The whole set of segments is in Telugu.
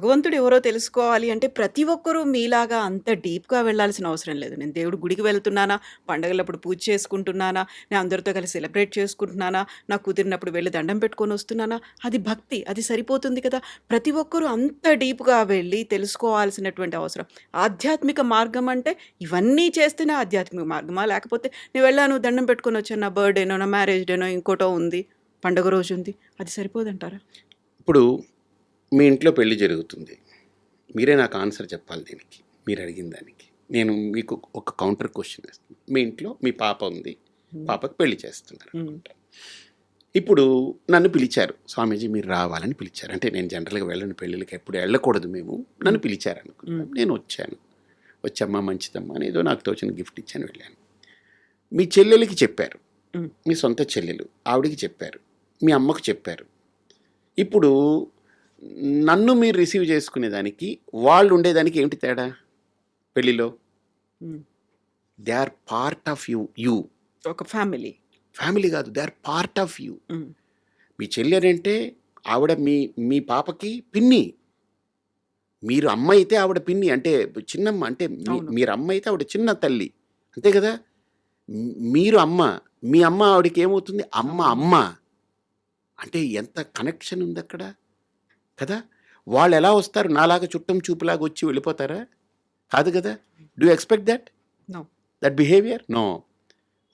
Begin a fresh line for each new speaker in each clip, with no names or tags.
భగవంతుడు ఎవరో తెలుసుకోవాలి అంటే ప్రతి ఒక్కరూ మీలాగా అంత డీప్‌గా వెళ్ళాల్సిన అవసరం లేదు. నేను దేవుడు గుడికి వెళ్తున్నానా, పండగలప్పుడు పూజ చేసుకుంటున్నానా, నేను అందరితో కలిసి సెలబ్రేట్ చేసుకుంటున్నానా, నాకు కుదిరినప్పుడు వెళ్ళి దండం పెట్టుకొని వస్తున్నానా, అది భక్తి. అది సరిపోతుంది కదా! ప్రతి ఒక్కరూ అంత డీప్‌గా వెళ్ళి తెలుసుకోవాల్సినటువంటి అవసరం. ఆధ్యాత్మిక మార్గం అంటే ఇవన్నీ చేస్తేనే ఆధ్యాత్మిక మార్గమా? లేకపోతే నేను వెళ్ళాను, దండం పెట్టుకొని వచ్చాను, నా బర్త్‌డేనో, నా మ్యారేజ్ డేనో, ఇంకోటో ఉంది, పండుగ రోజు ఉంది. అది సరిపోదంటారా?
ఇప్పుడు మీ ఇంట్లో పెళ్ళి జరుగుతుంది. మీరే నాకు ఆన్సర్ చెప్పాలి దీనికి. మీరు అడిగిన దానికి. నేను మీకు ఒక కౌంటర్ క్వెషన్ వేస్తాను. మీ ఇంట్లో మీ పాప ఉంది. పాపకి పెళ్ళి చేస్తున్నారు. ఇప్పుడు నన్ను పిలిచారు. స్వామీజీ మీరు రావాలని పిలిచారు. అంటే నేను జనరల్‌గా వెళ్ళను పెళ్ళిళ్ళకి ఎప్పుడు వెళ్ళకూడదు మేము. నన్ను. పిలిచారు అనుకుందాం.
హ్మ్.
నేను వచ్చాను. వచ్చమ్మా మంచిదమ్మా అని ఏదో నాకు తోచిన గిఫ్ట్ ఇచ్చాను వెళ్ళాను. మీ చెల్లెలికి చెప్పారు. మీ సొంత చెల్లెలు. ఆవిడకి చెప్పారు. మీ అమ్మకు చెప్పారు. ఇప్పుడు నన్ను మీరు రిసీవ్ చేసుకునేదానికి, వాళ్ళు ఉండేదానికి ఏమిటి తేడా? పెళ్ళిలో?
హ్మ్.
They are part of you. You.
ఒక ఫ్యామిలీ.
ఫ్యామిలీ కాదు. They are part of you. మీ చెల్లెలంటే ఆవిడ మీ మీ పాపకి పిన్ని. మీరు అమ్మ అయితే ఆవిడ పిన్ని. అంటే చిన్నమ్మ. అంటే. మీరు అమ్మ అయితే ఆవిడ చిన్న తల్లి. అంతే కదా! మీరు అమ్మ. మీ అమ్మ ఆవిడకి ఏమవుతుంది? అమ్మ. అమ్మ. అంటే ఎంత కనెక్షన్ ఉందక్కడ. కదా! వాళ్ళు ఎలా వస్తారు? నాలాగా చుట్టం చూపులాగా వచ్చి వెళ్ళిపోతారా? కాదు కదా! Do expect?
No.
That behavior? No.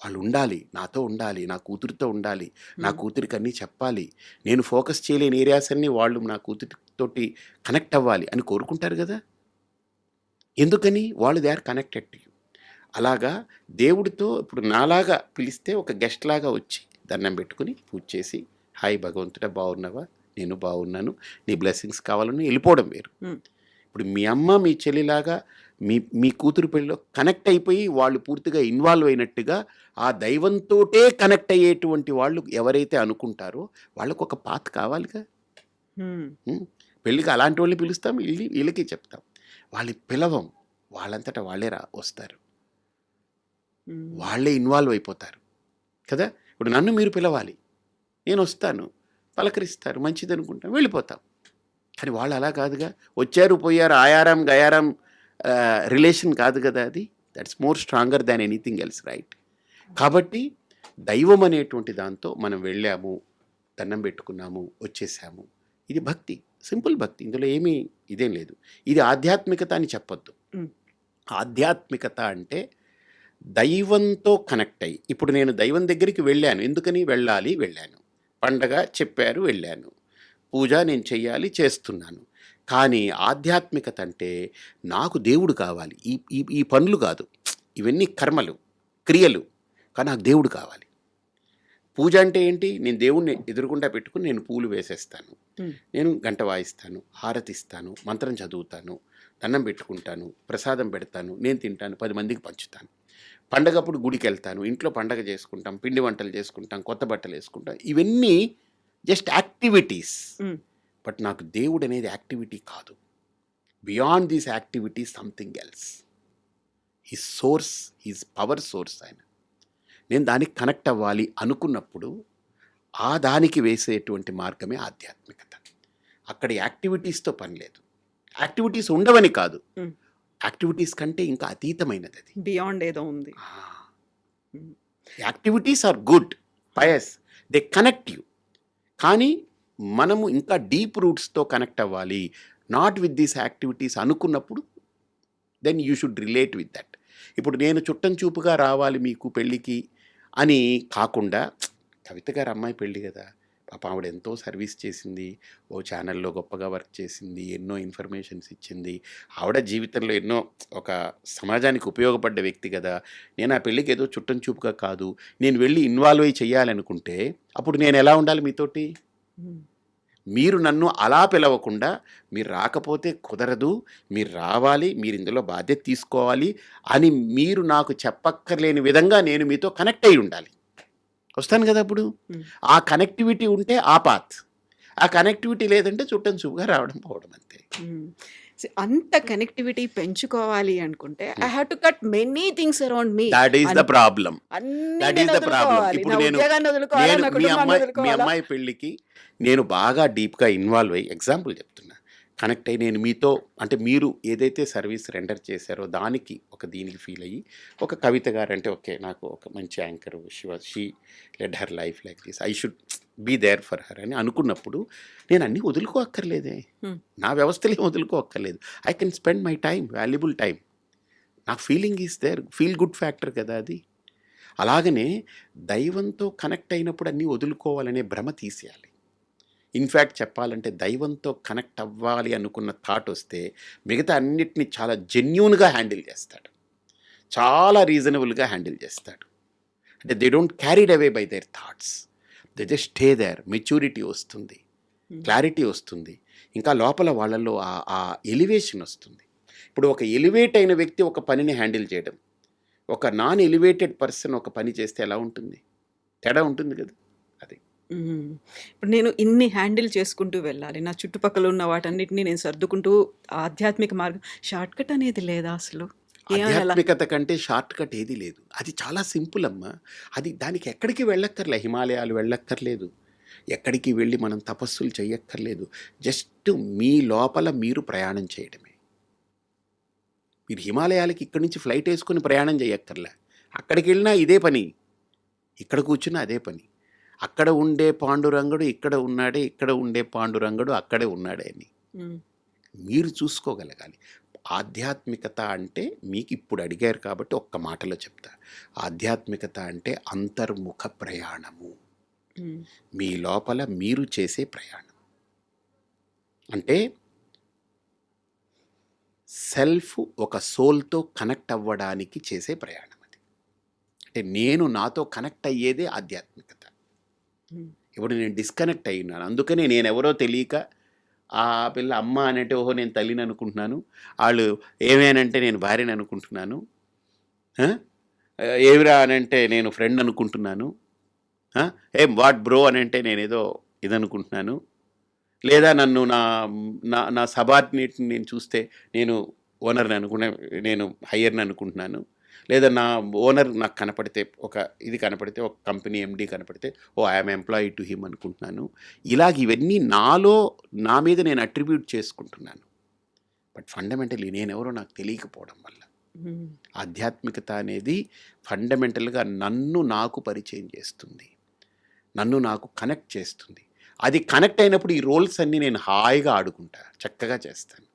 వాళ్ళు ఉండాలి. నాతో ఉండాలి. నా కూతురితో ఉండాలి. నా
హ్మ్.
కూతురికి అన్నీ చెప్పాలి. నేను ఫోకస్ చేయలేని ఏరియాస్ అన్నీ వాళ్ళు నా కూతురితోటి కనెక్ట్ అవ్వాలి అని కోరుకుంటారు కదా! ఎందుకని? వాళ్ళు they are connected to you. అలాగా దేవుడితో ఇప్పుడు నాలాగా పిలిస్తే ఒక గెస్ట్ లాగా వచ్చి దండం పెట్టుకొని పూజ చేసి, హాయ్ భగవంతుడా బాగున్నావా? నేను బాగున్నాను. నీ బ్లెస్సింగ్స్ కావాలని వెళ్ళిపోవడం వేరు. ఇప్పుడు మీ అమ్మ, మీ చెల్లిలాగా మీ మీ కూతురు పెళ్ళిలో కనెక్ట్ అయిపోయి వాళ్ళు పూర్తిగా ఇన్వాల్వ్ అయినట్టుగా ఆ దైవంతోటే కనెక్ట్ అయ్యేటువంటి వాళ్ళు ఎవరైతే అనుకుంటారో వాళ్ళకి ఒక పాత్ కావాలిగా. పెళ్ళికి అలాంటి వాళ్ళని పిలుస్తాం. ఈళ్ళి ఈళ్ళకి చెప్తాం. వాళ్ళని పిలవం. వాళ్ళంతట వాళ్ళే రా వస్తారు. వాళ్ళే ఇన్వాల్వ్ అయిపోతారు. కదా! ఇప్పుడు నన్ను మీరు పిలవాలి. నేనొస్తాను. పలకరిస్తారు. మంచిదనుకుంటాం. వెళ్ళిపోతాం. కానీ వాళ్ళు అలా కాదుగా. వచ్చారు, పోయారు, ఆయారం, గయారం రిలేషన్ కాదు కదా అది. That's more stronger than anything else right. కాబట్టి దైవం అనేటువంటి దాంతో మనం వెళ్ళాము. దండం పెట్టుకున్నాము. వచ్చేసాము. ఇది భక్తి. సింపుల్ భక్తి. ఇందులో ఏమీ ఇదేం లేదు. ఇది ఆధ్యాత్మికత అని చెప్పొద్దు. ఆధ్యాత్మికత అంటే దైవంతో కనెక్ట్ అయ్యి. ఇప్పుడు నేను దైవం దగ్గరికి వెళ్ళాను. ఎందుకని? వెళ్ళాలి. వెళ్ళాను. పండగ చెప్పారు. వెళ్ళాను. పూజ నేను చెయ్యాలి. చేస్తున్నాను. కానీ ఆధ్యాత్మికత అంటే నాకు దేవుడు కావాలి. ఈ ఈ ఈ పనులు కాదు. ఇవన్నీ కర్మలు, క్రియలు. కానీ నాకు దేవుడు కావాలి. పూజ అంటే ఏంటి? నేను దేవుడిని ఎదురుగుండా పెట్టుకొని నేను పూలు వేసేస్తాను. నేను గంట వాయిస్తాను. హారతిస్తాను. మంత్రం చదువుతాను. దండం పెట్టుకుంటాను. ప్రసాదం పెడతాను. నేను తింటాను. 10 మందికి పంచుతాను. పండగప్పుడు గుడికెళ్తాను. ఇంట్లో పండగ చేసుకుంటాం. పిండి వంటలు చేసుకుంటాం. కొత్త బట్టలేసుకుంటాం. ఇవన్నీ జస్ట్ యాక్టివిటీస్. బట్ నాకు దేవుడు అనేది యాక్టివిటీ కాదు. Beyond these activities something else. His source, his power source ఆయన. నేను దానికి కనెక్ట్ అవ్వాలి అనుకున్నప్పుడు ఆ దానికి వేసేటువంటి మార్గమే ఆధ్యాత్మికత. అక్కడ యాక్టివిటీస్‌తో పని లేదు. యాక్టివిటీస్ ఉండవని కాదు. యాక్టివిటీస్ కంటే ఇంకా అతీతమైనదది.
బియాండ్ ఏదో ఉంది.
Activities are good. Pious. They connect you. కానీ మనము ఇంకా డీప్ రూట్స్‌తో కనెక్ట్ అవ్వాలి. నాట్ విత్ థీస్ యాక్టివిటీస్ అనుకున్నప్పుడు then you should relate with that. ఇప్పుడు నేను చుట్టం చూపుగా రావాలి మీకు పెళ్ళికి అని కాకుండా కవిత గారి అమ్మాయి పెళ్ళి కదా! పాపం ఆవిడ ఎంతో సర్వీస్ చేసింది. ఓ ఛానెల్‌లో గొప్పగా వర్క్ చేసింది. ఎన్నో ఇన్ఫర్మేషన్స్ ఇచ్చింది. ఆవిడ జీవితంలో ఎన్నో ఒక సమాజానికి ఉపయోగపడ్డ వ్యక్తి కదా! నేను ఆ పెళ్ళికి ఏదో చుట్టం చూపుగా కాదు. నేను వెళ్ళి ఇన్వాల్వ్ అయ్యి చేయాలనుకుంటే అప్పుడు నేను ఎలా ఉండాలి మీతోటి? మీరు నన్ను అలా పిలవకుండా మీరు రాకపోతే కుదరదు. మీరు రావాలి. మీరు ఇందులో బాధ్యత తీసుకోవాలి అని మీరు నాకు చెప్పక్కర్లేని విధంగా నేను మీతో కనెక్ట్ అయ్యి ఉండాలి. వస్తాను కదా అప్పుడు. ఆ కనెక్టివిటీ ఉంటే ఆ పాత్. ఆ కనెక్టివిటీ లేదంటే చుట్టం చూపుగా రావడం పోవడం అంతే.
అంత కనెక్టివిటీ పెంచుకోవాలి అనుకుంటే I. Have to cut many things around me.
That is the.
అన్నీ
దట్ ఈస్ ద.
వదులుకోవాలి.
ఇప్పుడు నేను మీ అమ్మాయి మీ? అమ్మాయి పెళ్ళికి నేను బాగా డీప్‌గా ఇన్వాల్వ్ అయ్యి ఎగ్జాంపుల్ చెప్తున్నా. కనెక్ట్ అయ్యి నేను మీతో అంటే మీరు ఏదైతే సర్వీస్ రెండర్ చేశారో దానికి ఒక దీనికి ఫీల్ అయ్యి ఒక కవిత గారు అంటే ఓకే నాకు ఒక మంచి anchor was she led her life like this. I should be there for her అని అనుకున్నప్పుడు నేను అన్నీ వదులుకోక్కర్లేదే. నా వ్యవస్థలే వదులుకోక్కర్లేదు. I can spend my time valuable time. నా feeling is there feel good factor కదా అది. అలాగనే దైవంతో కనెక్ట్ అయినప్పుడు అన్నీ వదులుకోవాలనే భ్రమ తీసేయాలి. ఇన్ఫ్యాక్ట్ చెప్పాలంటే దైవంతో కనెక్ట్ అవ్వాలి అనుకున్న థాట్ వస్తే మిగతా అన్నిటిని చాలా జెన్యున్గా హ్యాండిల్ చేస్తాడు. చాలా రీజనబుల్గా హ్యాండిల్ చేస్తాడు. అంటే they don't carried away by their thoughts. They just stay there. Maturity వస్తుంది. క్లారిటీ వస్తుంది. ఇంకా లోపల వాళ్ళల్లో ఆ ఎలివేషన్ వస్తుంది. ఇప్పుడు ఒక ఎలివేట్ అయిన వ్యక్తి ఒక పనిని హ్యాండిల్ చేయడం. ఒక నాన్ ఎలివేటెడ్ పర్సన్ ఒక పని చేస్తే ఎలా ఉంటుంది? తేడా ఉంటుంది కదా.
ఇప్పుడు నేను ఇన్ని హ్యాండిల్ చేసుకుంటూ వెళ్ళాలి. నా చుట్టుపక్కల ఉన్న వాటన్నిటిని నేను సర్దుకుంటూ ఆధ్యాత్మిక మార్గం. షార్ట్కట్ అనేది లేదా అసలు? ఏమైనా అలా-
ఆధ్యాత్మికత కంటే షార్ట్కట్ ఏది లేదు. అది చాలా సింపుల్ అమ్మా. అది దానికి ఎక్కడికి వెళ్ళక్కర్లే. హిమాలయాలు వెళ్ళక్కర్లేదు. ఎక్కడికి వెళ్ళి మనం తపస్సులు చేయక్కర్లేదు జస్ట్ మీ లోపల మీరు ప్రయాణం చేయడమే. మీరు హిమాలయాలకి ఇక్కడి నుంచి ఫ్లైట్ వేసుకొని ప్రయాణం చేయక్కర్లే అక్కడికి వెళ్ళినా ఇదే పని. ఇక్కడ కూర్చున్నా అదే పని. అక్కడ ఉండే పాండురంగడు ఇక్కడ ఉన్నాడే ఇక్కడ ఉండే పాండురంగడు అక్కడే ఉన్నాడే అని. మీరు చూసుకోగలగాలి ఆధ్యాత్మికత అంటే మీకు ఇప్పుడు అడిగారు కాబట్టి ఒక్క మాటలో చెప్తా ఆధ్యాత్మికత అంటే అంతర్ముఖ ప్రయాణము. మీ లోపల మీరు చేసే ప్రయాణం అంటే సెల్ఫ్ ఒక సోల్తో కనెక్ట్ అవ్వడానికి చేసే ప్రయాణం అది అంటే నేను నాతో కనెక్ట్ అయ్యేదే ఆధ్యాత్మికత. ఇప్పుడు నేను డిస్కనెక్ట్ అయి ఉన్నాను అందుకనే నేను ఎవరో తెలియక ఆ పిల్ల అమ్మ అనంటే ఓహో నేను తల్లిని అనుకుంటున్నాను. వాళ్ళు ఏమేనంటే నేను భార్యని అనుకుంటున్నాను. ఏమిరా అనంటే నేను ఫ్రెండ్ అనుకుంటున్నాను. ఏం వాట్ బ్రో అని అంటే నేను ఏదో ఇది అనుకుంటున్నాను లేదా నన్ను నా నా నా సబార్డినేట్ని నేను చూస్తే నేను ఓనర్ని అనుకునే నేను హయ్యర్ని అనుకుంటున్నాను. లేదా నా ఓనర్ నాకు కనపడితే ఒక ఇది కనపడితే ఒక కంపెనీ ఎండి కనపడితే oh I'm employee to him అనుకుంటున్నాను. ఇలాగ ఇవన్నీ నాలో నా మీద నేను అట్రిబ్యూట్ చేసుకుంటున్నాను. బట్ ఫండమెంటలీ నేనెవరో నాకు తెలియకపోవడం వల్ల. ఆధ్యాత్మికత అనేది ఫండమెంటల్గా నన్ను నాకు పరిచయం చేస్తుంది. నన్ను నాకు కనెక్ట్ చేస్తుంది. అది కనెక్ట్ అయినప్పుడు ఈ రోల్స్ అన్నీ నేను హాయిగా ఆడుకుంటా చక్కగా చేస్తాను.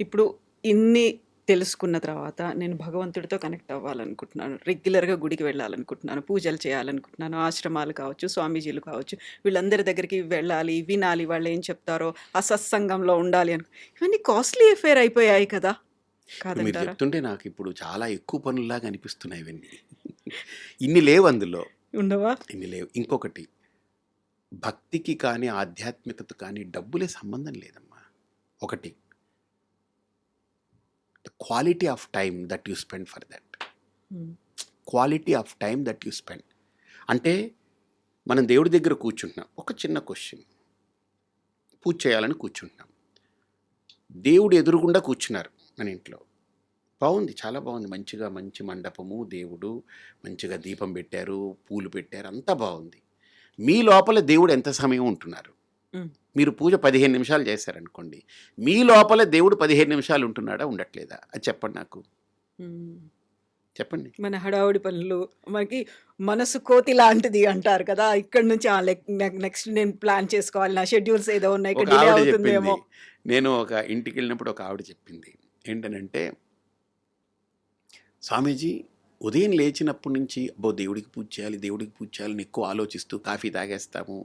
ఇప్పుడు ఇన్ని తెలుసుకున్న తర్వాత నేను భగవంతుడితో కనెక్ట్ అవ్వాలనుకుంటున్నాను. రెగ్యులర్గా గుడికి వెళ్ళాలనుకుంటున్నాను. పూజలు చేయాలనుకుంటున్నాను. ఆశ్రమాలు కావచ్చు స్వామీజీలు కావచ్చు వీళ్ళందరి దగ్గరికి వెళ్ళాలి వినాలి వాళ్ళు ఏం చెప్తారో ఆ సత్సంగంలో ఉండాలి అని ఇవన్నీ కాస్ట్లీ అఫేర్ అయిపోయాయి కదా!
మీరు చెప్తుంటే నాకు ఇప్పుడు చాలా ఎక్కువ పనుల్లాగా అనిపిస్తున్నాయి ఇవన్నీ. ఇన్ని లేవు అందులో.
ఉండవా?
ఇన్ని లేవు. ఇంకొకటి భక్తికి కానీ ఆధ్యాత్మికత కానీ డబ్బులే సంబంధం లేదమ్మా. ఒకటి quality of time that you spend for that. Quality of time that you spend అంటే మనం దేవుడి దగ్గర కూర్చుంటున్నాం. ఒక చిన్న క్వశ్చన్ పూజ చేయాలని కూర్చుంటున్నాం. దేవుడు ఎదురుగుండా కూర్చున్నారు మన ఇంట్లో. బాగుంది చాలా బాగుంది. మంచిగా మంచి మండపము దేవుడు మంచిగా దీపం పెట్టారు పూలు పెట్టారు అంతా బాగుంది. మీ లోపల దేవుడు ఎంత సమయం ఉంటున్నారు. మీరు పూజ పదిహేను నిమిషాలు చేశారనుకోండి మీ లోపల దేవుడు పదిహేను నిమిషాలు ఉంటున్నాడా? ఉండట్లేదా? అది చెప్పండి నాకు. చెప్పండి.
మన హడావుడి పనులు మనకి మనసు కోతి లాంటిది అంటారు కదా ఇక్కడ నుంచి నెక్స్ట్ నేను ప్లాన్ చేసుకోవాలి నా షెడ్యూల్స్ ఏదో ఉన్నాయి డిలే అవుతుందేమో.
నేను ఒక ఇంటికి వెళ్ళినప్పుడు ఒక ఆవిడ చెప్పింది. ఏంటనంటే స్వామీజీ ఉదయం లేచినప్పటి నుంచి అబ్బో దేవుడికి పూజ చేయాలి దేవుడికి పూజ చేయాలని ఎక్కువ ఆలోచిస్తూ కాఫీ తాగేస్తాము.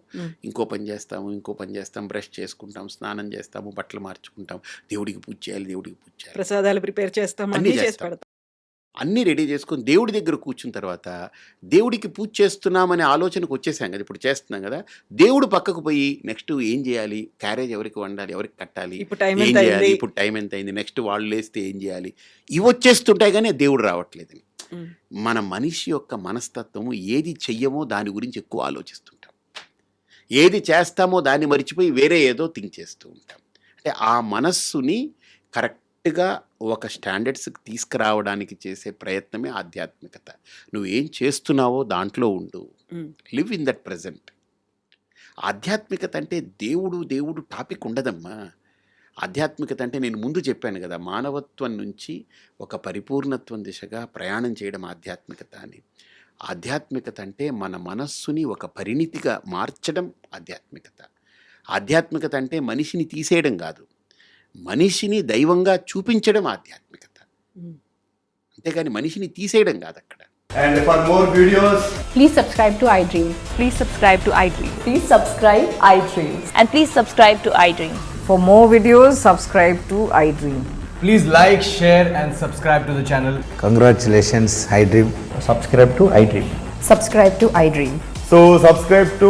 ఇంకో పని చేస్తాము ఇంకో పని చేస్తాం బ్రష్ చేసుకుంటాం స్నానం చేస్తాము బట్టలు మార్చుకుంటాం దేవుడికి పూజ చేయాలి దేవుడికి పూజ చేయాలి
ప్రసాదాలు ప్రిపేర్ చేస్తాం
అన్నీ
అన్నీ చేసి
చేస్తాం. అన్నీ రెడీ చేసుకొని దేవుడి దగ్గర కూర్చున్న తర్వాత దేవుడికి పూజ చేస్తున్నామనే ఆలోచనకు వచ్చేసాం కదా ఇప్పుడు చేస్తున్నాం కదా. దేవుడు పక్కకు పోయి నెక్స్ట్ ఏం చేయాలి? క్యారేజ్ ఎవరికి వండాలి? ఎవరికి కట్టాలి?
ఇప్పుడు టైం
ఏం
ఎంత
చేయాలి?
అయింది
ఇప్పుడు టైం ఎంత అయింది? నెక్స్ట్ వాళ్ళు లేస్తే ఏం చేయాలి? ఇవి వచ్చేస్తుంటాయి కానీ దేవుడు రావట్లేదు. మన మనిషి యొక్క మనస్తత్వము ఏది చెయ్యమో దాని గురించి ఎక్కువ ఆలోచిస్తుంటాం. ఏది చేస్తామో దాన్ని మర్చిపోయి వేరే ఏదో థింక్ చేస్తూ ఉంటాం. అంటే ఆ మనస్సుని కరెక్ట్గా ఒక స్టాండర్డ్స్కి తీసుకురావడానికి చేసే ప్రయత్నమే ఆధ్యాత్మికత. నువ్వు ఏం చేస్తున్నావో దాంట్లో ఉండు. లివ్ ఇన్ దట్ ప్రజెంట్ ఆధ్యాత్మికత అంటే దేవుడు దేవుడు టాపిక్ ఉండదమ్మా. ఆధ్యాత్మికత అంటే నేను ముందు చెప్పాను కదా మానవత్వం నుంచి ఒక పరిపూర్ణత్వం దిశగా ప్రయాణం చేయడం ఆధ్యాత్మికత అని. ఆధ్యాత్మికత అంటే మన మనస్సుని ఒక పరిణితిగా మార్చడం ఆధ్యాత్మికత. ఆధ్యాత్మికత అంటే మనిషిని తీసేయడం కాదు. మనిషిని దైవంగా చూపించడం ఆధ్యాత్మికత. అంతేగాని మనిషిని తీసేయడం కాదు అక్కడ
And for more videos,
Please subscribe to iDream.
Please subscribe to iDream.
Please subscribe iDream.
And please subscribe to iDream.
For more videos, subscribe to iDream.
please like, share, and subscribe to the channel.
Congratulations, iDream.
subscribe to iDream.
Subscribe to iDream.
So, subscribe to